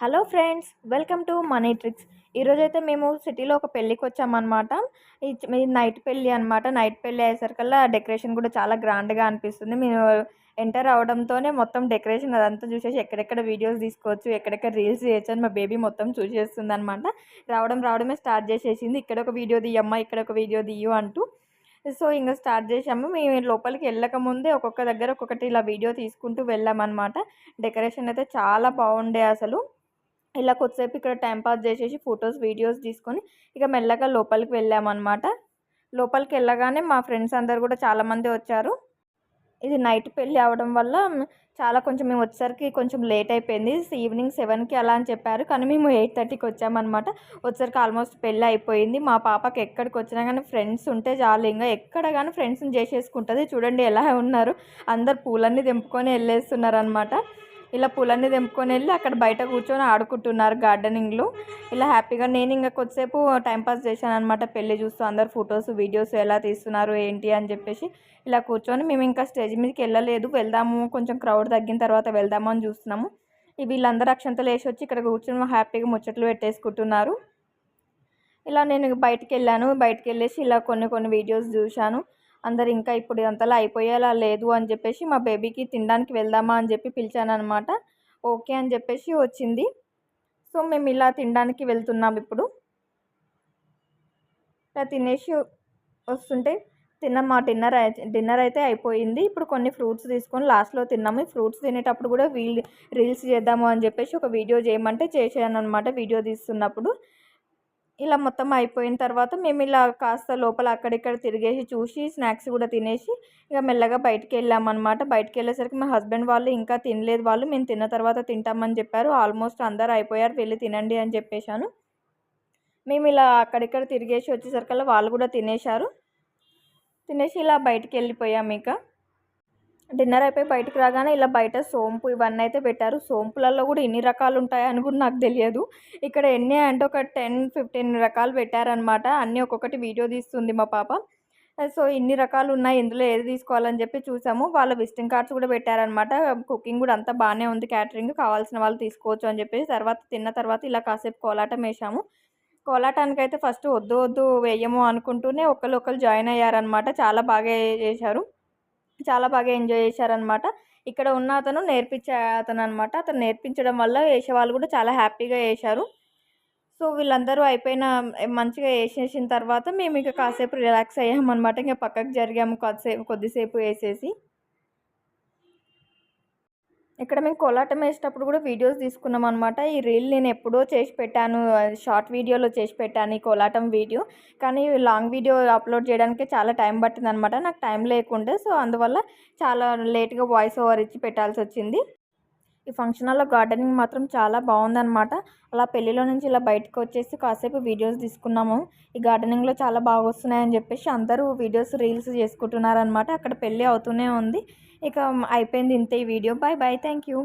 Hello friends welcome to money tricks ఈరోజైతే మేము సిటీలో ఒక పెళ్ళికి వచ్చామన్నమాట. ఇది నైట్ పెళ్ళి అనమాట నైట్ పెళ్ళి అయ్యేసరికల్లా డెకరేషన్ కూడా చాలా గ్రాండ్గా అనిపిస్తుంది. మేము ఎంటర్ అవడంతోనే మొత్తం డెకరేషన్ అదంతా చూసేసి ఎక్కడెక్కడ వీడియోస్ తీసుకోవచ్చు ఎక్కడెక్కడ రీల్స్ చేయొచ్చు అని మా బేబీ మొత్తం చూసేస్తుంది అనమాట రావడం రావడమే స్టార్ట్ చేసేసింది. ఇక్కడ ఒక వీడియో తీయమ్మా ఇక్కడ ఒక వీడియో తీయు అంటూ. సో ఇంకా స్టార్ట్ చేసాము మేము లోపలికి వెళ్ళక ముందే ఒక్కొక్క దగ్గర ఒక్కొక్కటి ఇలా వీడియో తీసుకుంటూ వెళ్ళామన్నమాట. డెకరేషన్ అయితే చాలా బాగుండే అసలు. ఇలా కొద్దిసేపు ఇక్కడ టైంపాస్ చేసేసి ఫొటోస్ వీడియోస్ తీసుకొని ఇక మెల్లగా లోపలికి వెళ్ళామన్నమాట. లోపలికి వెళ్ళగానే మా ఫ్రెండ్స్ అందరు కూడా చాలామంది వచ్చారు. ఇది నైట్ పెళ్ళి అవడం వల్ల చాలా కొంచెం మేము వచ్చేసరికి కొంచెం లేట్ అయిపోయింది. ఈవినింగ్ సెవెన్కి అలా అని చెప్పారు. కానీ మేము ఎయిట్ థర్టీకి వచ్చామన్నమాట. వచ్చేసరికి ఆల్మోస్ట్ పెళ్ళి అయిపోయింది. మా పాపకి ఎక్కడికి వచ్చినా కానీ ఫ్రెండ్స్ ఉంటే చాలు. ఇంకా ఎక్కడ కానీ ఫ్రెండ్స్ని చేసేసుకుంటుంది. చూడండి ఎలా ఉన్నారు. అందరు పూలన్నీ తెంపుకొని వెళ్ళేస్తున్నారు అనమాట ఇలా పూలన్నీ తెంపుకొని వెళ్ళి అక్కడ బయట కూర్చొని ఆడుకుంటున్నారు గార్డెనింగ్లో. ఇలా హ్యాపీగా నేను ఇంకా కొద్దిసేపు టైంపాస్ చేశాను అనమాట పెళ్ళి చూస్తూ అందరు ఫొటోస్ వీడియోస్ ఎలా తీస్తున్నారు ఏంటి అని చెప్పేసి ఇలా కూర్చొని మేము ఇంకా స్టేజ్ మీదకి వెళ్ళలేదు. వెళ్దాము కొంచెం క్రౌడ్ తగ్గిన తర్వాత వెళ్దాము అని చూస్తున్నాము. వీళ్ళందరూ అక్షంతలు వేసి వచ్చి ఇక్కడ కూర్చొని హ్యాపీగా ముచ్చట్లు పెట్టేసుకుంటున్నారు. ఇలా నేను బయటికి వెళ్ళాను. బయటకు వెళ్ళేసి ఇలా కొన్ని కొన్ని వీడియోస్ చూశాను. అందరు ఇంకా ఇప్పుడు అంతలా అయిపోయేలా లేదు అని చెప్పేసి మా బేబీకి తినడానికి వెళ్దామా అని చెప్పి పిలిచాను అనమాట ఓకే అని చెప్పేసి వచ్చింది. సో మేము ఇలా తినడానికి వెళ్తున్నాం ఇప్పుడు. ఇలా తినేసి వస్తుంటే తిన్నాం మా డిన్నర్ డిన్నర్ అయితే అయిపోయింది. ఇప్పుడు కొన్ని ఫ్రూట్స్ తీసుకొని లాస్ట్లో తిన్నాము. ఫ్రూట్స్ తినేటప్పుడు కూడా వీల్ రీల్స్ చేద్దాము అని చెప్పేసి ఒక వీడియో చేయమంటే చేసాను అనమాట వీడియో తీస్తున్నప్పుడు. ఇలా మొత్తం అయిపోయిన తర్వాత మేము ఇలా కాస్త లోపల అక్కడిక్కడ తిరిగేసి చూసి స్నాక్స్ కూడా తినేసి ఇక మెల్లగా బయటికి వెళ్ళామన్నమాట బయటికి వెళ్ళేసరికి మా హస్బెండ్ వాళ్ళు ఇంకా తినలేదు. వాళ్ళు మేము తిన్న తర్వాత తింటామని చెప్పారు. ఆల్మోస్ట్ అందరు అయిపోయారు. వెళ్ళి తినండి అని చెప్పేశాను. మేము ఇలా అక్కడిక్కడ తిరిగేసి వచ్చేసరికల్లా వాళ్ళు కూడా తినేశారు. తినేసి ఇలా బయటికి వెళ్ళిపోయాము ఇక. డిన్నర్ అయిపోయి బయటకు రాగానే ఇలా బయట సోంపు ఇవన్నీ అయితే పెట్టారు. సోంపులలో కూడా ఎన్ని రకాలు ఉంటాయని కూడా నాకు తెలియదు. ఇక్కడ ఎన్ని అంటే ఒక టెన్ ఫిఫ్టీన్ రకాలు పెట్టారనమాట అన్నీ ఒక్కొక్కటి వీడియో తీస్తుంది మా పాప. సో ఇన్ని రకాలు ఉన్నాయి ఇందులో ఏది తీసుకోవాలని చెప్పి చూసాము. వాళ్ళ విజిటింగ్ కార్డ్స్ కూడా పెట్టారనమాట కుకింగ్ కూడా అంతా బాగానే ఉంది. క్యాటరింగ్ కావాల్సిన వాళ్ళు తీసుకోవచ్చు అని చెప్పేసి తర్వాత తిన్న తర్వాత ఇలా కాసేపు కోలాటం వేసాము కోలాటానికి అయితే ఫస్ట్ వద్దు వద్దు వేయము అనుకుంటూనే ఒకళ్ళు ఒకళ్ళు జాయిన్ అయ్యారనమాట చాలా బాగా చేశారు. చాలా బాగా ఎంజాయ్ చేశారనమాట. ఇక్కడ ఉన్న అతను నేర్పించే అతను అనమాట అతను నేర్పించడం వల్ల వేసేవాళ్ళు కూడా చాలా హ్యాపీగా వేశారు. సో వీళ్ళందరూ అయిపోయిన మంచిగా వేసేసిన తర్వాత మేము ఇక కాసేపు రిలాక్స్ అయ్యామన్నమాట ఇంకా పక్కకు జరిగాము కొద్దిసేపు కొద్దిసేపు వేసేసి. ఇక్కడ మేము కోలాటం వేసేటప్పుడు కూడా వీడియోస్ తీసుకున్నాం అనమాట ఈ రీల్ నేను ఎప్పుడో చేసి పెట్టాను షార్ట్ వీడియోలో చేసి పెట్టాను ఈ కోలాటం వీడియో. కానీ లాంగ్ వీడియో అప్లోడ్ చేయడానికి చాలా టైం పట్టింది అనమాట నాకు టైం లేకుండే సో అందువల్ల చాలా లేట్గా వాయిస్ ఓవర్ ఇచ్చి పెట్టాల్సి వచ్చింది. ఈ ఫంక్షన్ హాల్లో గార్డెనింగ్ మాత్రం చాలా బాగుందనమాట అలా పెళ్ళిలో నుంచి ఇలా బయటకు వచ్చేసి కాసేపు వీడియోస్ తీసుకున్నాము. ఈ గార్డెనింగ్లో చాలా బాగా వస్తున్నాయని చెప్పేసి అందరూ వీడియోస్ రీల్స్ చేసుకుంటున్నారనమాట అక్కడ పెళ్ళి అవుతూనే ఉంది. ఇక అయిపోయింది ఇంతే ఈ video bye bye thank you